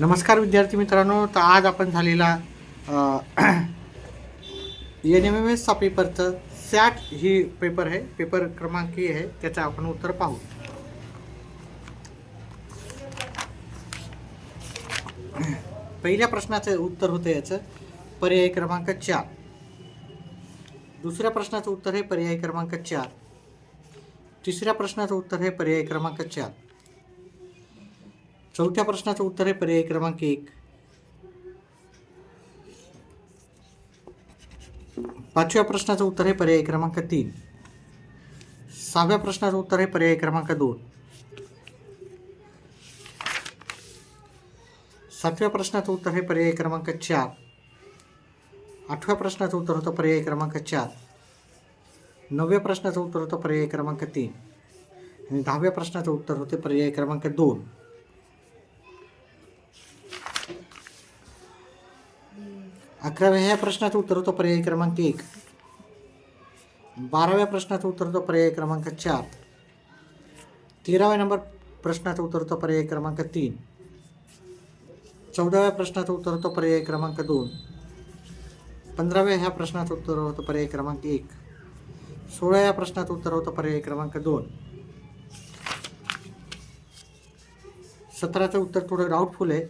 नमस्कार विद्यार्थी मित्रांनो तर आज आपण झालेला एन एम एम एसचा पेपरचं सॅट ही पेपर आहे पेपर क्रमांक ही आहे त्याचं आपण उत्तर पाहू. पहिल्या प्रश्नाचं उत्तर होतं याचं पर्याय क्रमांक चार. दुसऱ्या प्रश्नाचं उत्तर आहे पर्याय क्रमांक चार. तिसऱ्या प्रश्नाचं उत्तर आहे पर्याय क्रमांक चार. चौथ्या प्रश्नाचं उत्तर आहे पर्याय क्रमांक एक. पाचव्या प्रश्नाचं उत्तर आहे पर्याय क्रमांक तीन. सहाव्या प्रश्नाचं उत्तर आहे पर्याय क्रमांक दोन. सातव्या प्रश्नाचं उत्तर आहे पर्याय क्रमांक चार. आठव्या प्रश्नाचं उत्तर होतं पर्याय क्रमांक चार. नवव्या प्रश्नाचं उत्तर होतं पर्याय क्रमांक तीन. आणि दहाव्या प्रश्नाचं उत्तर होते पर्याय क्रमांक दोन. अकराव्या ह्या प्रश्नाचं उत्तर होतं पर्याय क्रमांक एक. बाराव्या प्रश्नाचं उत्तर होतं पर्याय क्रमांक चार. तेराव्या नंबर प्रश्नाचं उत्तर होतं पर्याय क्रमांक तीन. चौदाव्या प्रश्नाचं उत्तर होतं पर्याय क्रमांक दोन. पंधराव्या ह्या प्रश्नाचं उत्तर होतं पर्याय क्रमांक एक. सोळाव्या प्रश्नाचं उत्तर होतं पर्याय क्रमांक दोन. सतराचं उत्तर थोडं डाऊटफुल आहे.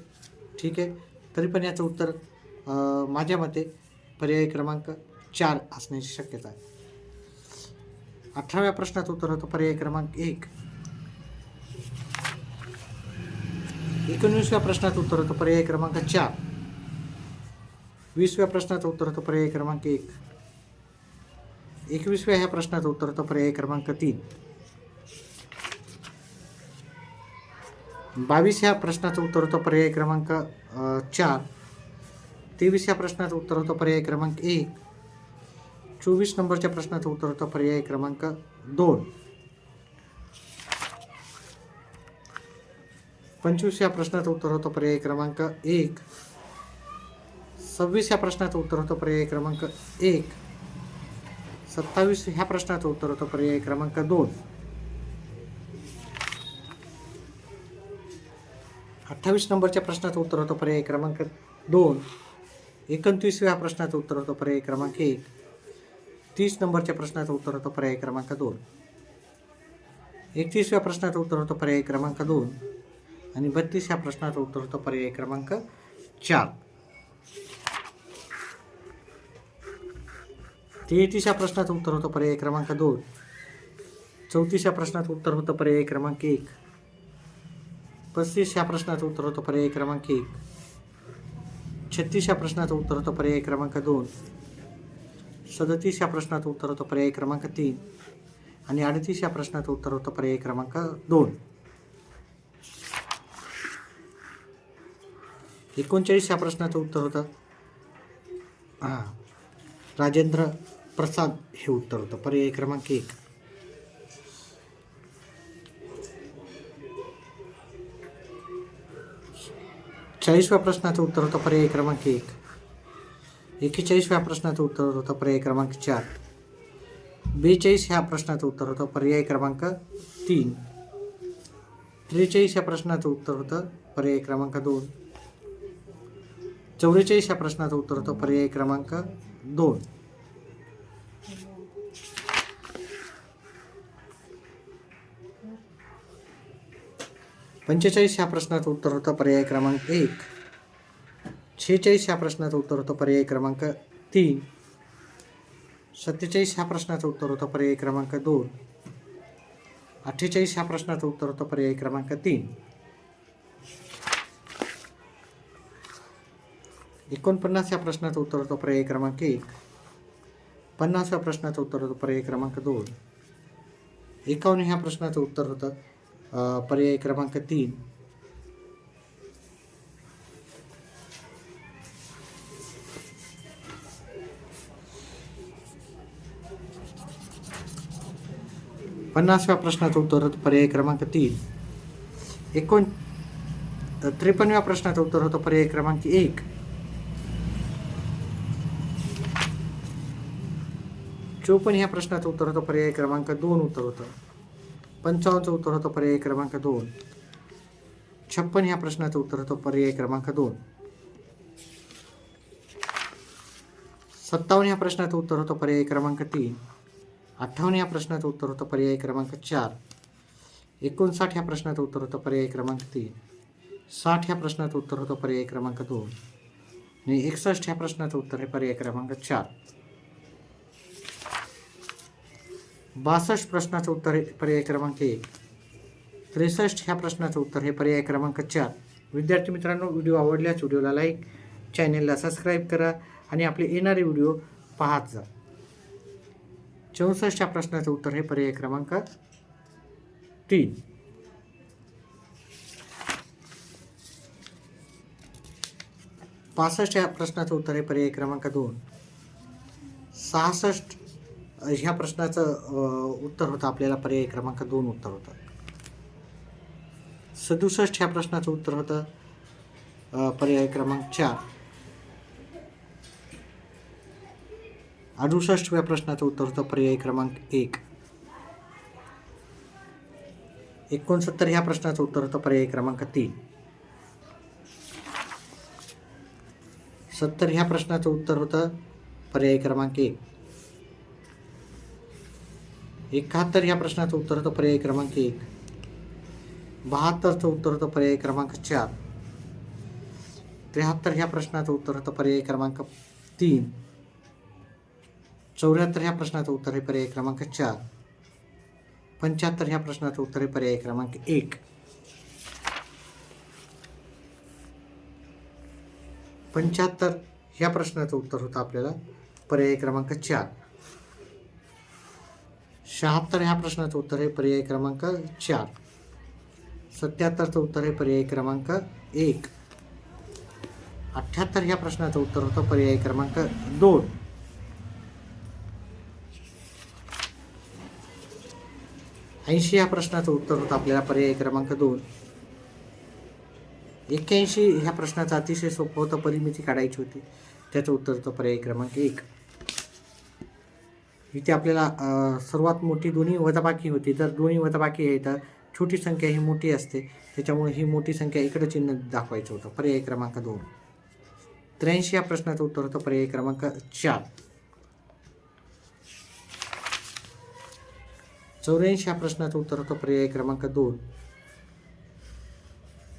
ठीक आहे. तरी पण याचं उत्तर माझ्या मते पर्याय क्रमांक चार असण्याची शक्यता आहे. अठराव्या प्रश्नात उत्तर होतं पर्याय क्रमांक एक. एकोणवीसव्या प्रश्नात उत्तर होतं पर्याय क्रमांक चार. वीसव्या प्रश्नाचं उत्तर होतं पर्याय क्रमांक एक. एकवीसव्या ह्या प्रश्नाचं उत्तर होतं पर्याय क्रमांक तीन. बावीस ह्या प्रश्नाचं उत्तर होतं पर्याय क्रमांक चार. तेवीस या प्रश्नाचं उत्तर होतं पर्याय क्रमांक एक. चोवीस नंबरच्या प्रश्नाचं उत्तर होतं पर्याय क्रमांक दोन. पंचवीस या प्रश्नाचं उत्तर होतं पर्याय क्रमांक एक. सव्वीस या प्रश्नाचं उत्तर होतं पर्याय क्रमांक एक. सत्तावीस ह्या प्रश्नाचं उत्तर होतं पर्याय क्रमांक दोन. अठ्ठावीस नंबरच्या प्रश्नाचं उत्तर होतं पर्याय क्रमांक दोन. एकोणतीसव्या प्रश्नाचं उत्तर होतं पर्याय क्रमांक एक. तीस नंबरच्या प्रश्नाचं उत्तर होतं पर्याय क्रमांक दोन. एकतीसव्या प्रश्नाचं उत्तर होतं पर्याय क्रमांक दोन आणि बत्तीस ह्या प्रश्नाचं उत्तर होतं पर्याय क्रमांक चार. तेहतीस या प्रश्नाचं उत्तर होतं पर्याय क्रमांक दोन. चौतीस ह्या प्रश्नाचं उत्तर होतं पर्याय क्रमांक एक. पस्तीस ह्या प्रश्नाचं उत्तर होतं पर्याय क्रमांक एक. छत्तीस या प्रश्नाचं उत्तर होतं पर्याय क्रमांक दोन. सदतीस या प्रश्नाचं उत्तर होतं पर्याय क्रमांक तीन. आणि अडतीस या प्रश्नाचं उत्तर होतं पर्याय क्रमांक दोन. एकोणचाळीस ह्या प्रश्नाचं उत्तर होतं. हां. राजेंद्र प्रसाद हे उत्तर होतं. पर्याय क्रमांक एक. चाळीसव्या प्रश्नाचं उत्तर होतं पर्याय क्रमांक एक. एकेचाळीसव्या प्रश्नाचं उत्तर होतं पर्याय क्रमांक चार. बेचाळीस ह्या प्रश्नाचं उत्तर होतं पर्याय क्रमांक तीन. त्रेचाळीस ह्या प्रश्नाचं उत्तर होतं पर्याय क्रमांक दोन. चौवेचाळीस ह्या प्रश्नाचं उत्तर होतं पर्याय क्रमांक दोन. पंचेचाळीस ह्या प्रश्नाचं उत्तर होतं पर्याय क्रमांक एक. शेहेचाळीस ह्या प्रश्नाचं उत्तर होतं पर्याय क्रमांक तीन. सत्तेचाळीस ह्या प्रश्नाचं उत्तर होतं पर्याय क्रमांक दोन. अठ्ठेचाळीस ह्या प्रश्नाचं उत्तर होतं पर्याय क्रमांक तीन. एकोणपन्नास ह्या प्रश्नाचं उत्तर होतं पर्याय क्रमांक एक. पन्नास ह्या प्रश्नाचं उत्तर होतं पर्याय क्रमांक दोन. एकावन्न ह्या प्रश्नाचं उत्तर होतं पर्याय क्रमांक तीन. पन्नासव्या प्रश्नाचं उत्तर होतं पर्याय क्रमांक तीन. एकोण त्रेपन्नव्या प्रश्नाचं उत्तर होतं पर्याय क्रमांक एक. चोपन्न ह्या प्रश्नाचं उत्तर होतं पर्याय क्रमांक दोन उत्तर होतं. पंचावन्नचं उत्तर होतं पर्याय क्रमांक दोन. छप्पन ह्या प्रश्नाचं उत्तर होतं पर्याय क्रमांक दोन. सत्तावन्न ह्या प्रश्नाचं उत्तर होतं पर्याय क्रमांक तीन. अठ्ठावन्न ह्या प्रश्नाचं उत्तर होतं पर्याय क्रमांक चार. एकोणसाठ ह्या प्रश्नाचं उत्तर होतं पर्याय क्रमांक तीन. साठ ह्या प्रश्नाचं उत्तर होतं पर्याय क्रमांक दोन. आणि एकसष्ट ह्या प्रश्नाचं उत्तर हे पर्याय क्रमांक चार. बासष्ट प्रश्नाचं उत्तर हे पर्याय क्रमांक एक. त्रेसष्ट ह्या प्रश्नाचं उत्तर हे पर्याय क्रमांक चार. विद्यार्थी मित्रांनो व्हिडिओ आवडल्यास व्हिडिओला लाईक चॅनेलला सबस्क्राईब करा आणि आपले येणारे व्हिडिओ पाहत जा. चौसष्ट ह्या प्रश्नाचं उत्तर हे पर्याय क्रमांक तीन. पासष्ट ह्या प्रश्नाचं उत्तर हे पर्याय क्रमांक दोन. सहासष्ट ह्या प्रश्नाचं उत्तर होतं. आपल्याला पर्याय क्रमांक दोन उत्तर होतं. सदुसष्ट ह्या प्रश्नाचं उत्तर होतं. पर्याय क्रमांक चार. अडुसष्टव्या प्रश्नाचं उत्तर होतं. पर्याय क्रमांक एक. एकोणसत्तर ह्या प्रश्नाचं उत्तर होतं. पर्याय क्रमांक तीन. सत्तर ह्या प्रश्नाचं उत्तर होतं. पर्याय क्रमांक एक. एकाहत्तर ह्या प्रश्नाचं उत्तर होतं पर्याय क्रमांक एक. बहात्तरचं उत्तर होतं पर्याय क्रमांक चार. त्र्याहत्तर ह्या प्रश्नाचं उत्तर होतं पर्याय क्रमांक तीन. चौऱ्याहत्तर ह्या प्रश्नाचं उत्तर आहे पर्याय क्रमांक चार. पंच्याहत्तर ह्या प्रश्नाचं उत्तर आहे पर्याय क्रमांक एक. पंच्याहत्तर ह्या प्रश्नाचं उत्तर होतं आपल्याला पर्याय क्रमांक चार. शहात्तर ह्या प्रश्नाचं उत्तर आहे पर्याय क्रमांक चार. सत्याहत्तरचं उत्तर आहे पर्याय क्रमांक एक. अठ्ठ्याहत्तर ह्या प्रश्नाचं उत्तर होतं पर्याय क्रमांक दोन. ऐंशी ह्या प्रश्नाचं उत्तर होतं आपल्याला पर्याय क्रमांक दोन. एक्क्याऐंशी ह्या प्रश्नाचं अतिशय सोपं होतं परिमिती काढायची होती. त्याचं उत्तर होतं पर्याय क्रमांक एक. इथे आपल्याला सर्वात मोठी दोन्ही वजाबाकी होती. जर दोन्ही वजाबाकी आहे तर छोटी संख्या ही मोठी असते. त्याच्यामुळे ही मोठी संख्या इकडे चिन्ह दाखवायचं होतं. पर्याय क्रमांक दोन. त्र्याऐंशी या प्रश्नाचं उत्तर होतं. पर्याय क्रमांक चार. चौऱ्याऐंशी या प्रश्नाचं उत्तर होतं. पर्याय क्रमांक दोन.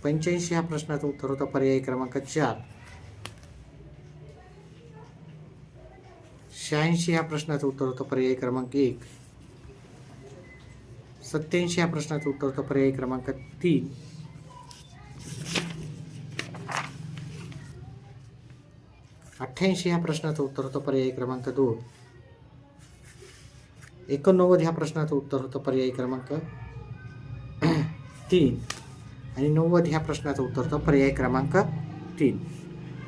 पंच्याऐंशी या प्रश्नाचं उत्तर होतं. पर्याय क्रमांक चार. शहाऐंशी ह्या प्रश्नाचं उत्तर होतं पर्याय क्रमांक एक. सत्याऐंशी ह्या प्रश्नाचं उत्तर होतं पर्याय क्रमांक तीन. अठ्ठ्याऐंशी ह्या प्रश्नाचं उत्तर होतं पर्याय क्रमांक दोन. एकोणनव्वद ह्या प्रश्नाचं उत्तर होतं पर्याय क्रमांक तीन. आणि नव्वद ह्या प्रश्नाचं उत्तर होतं पर्याय क्रमांक तीन.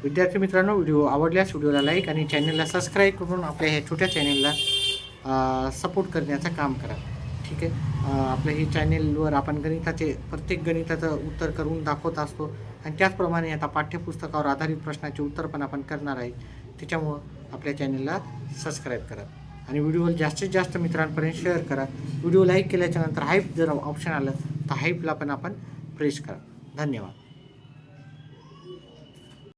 विद्यार्थी मित्रांनो व्हिडिओ आवडल्यास व्हिडिओला लाईक आणि चॅनलला सबस्क्राईब करून आपल्या ह्या छोट्या चॅनेलला सपोर्ट करण्याचं काम करा. ठीक आहे? आपल्या हे चॅनेलवर आपण गणिताचे प्रत्येक गणिताचं उत्तर करून दाखवत असतो आणि त्याचप्रमाणे आता पाठ्यपुस्तकावर आधारित प्रश्नाचे उत्तर पण आपण करणार आहे. त्याच्यामुळं आपल्या चॅनेलला सबस्क्राईब करा आणि व्हिडिओ जास्तीत जास्त मित्रांपर्यंत शेअर करा. व्हिडिओ लाईक केल्याच्यानंतर हाईप जर ऑप्शन आलं तर हाईपला पण आपण प्रेस करा. धन्यवाद.